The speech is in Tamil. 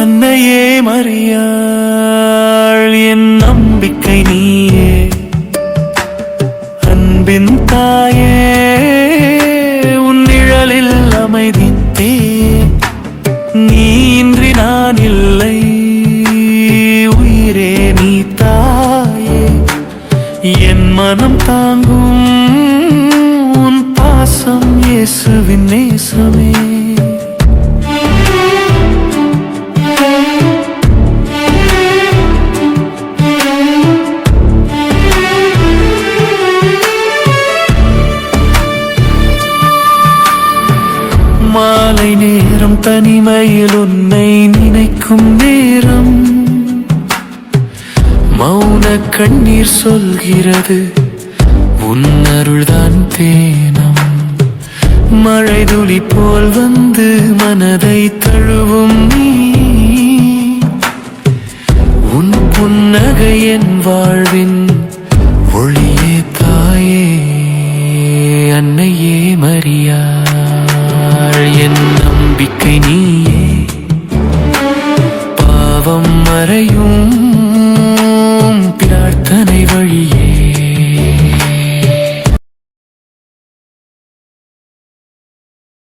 அன்னையே மறியாள் என் நம்பிக்கை நீயே. அன்பின் தாயே உன் நிழலில் அமைதித்தே. நீ இன்றி நான் இல்லை உயிரே நீ தாயே. என் மனம் தாங்கும் உன் பாசம் இயேசுவின் மாலை நேரம் தனிமையில் உன்னை நினைக்கும் நேரம். மௌன கண்ணீர் சொல்கிறது உன் அருள்தான் தேனம். மழை துளி போல் வந்து மனதை தழுவும் நீ. உன் புன்னகை என் வாழ்வின் என் நம்பிக்கை நீயே. பாவம் மறையும்.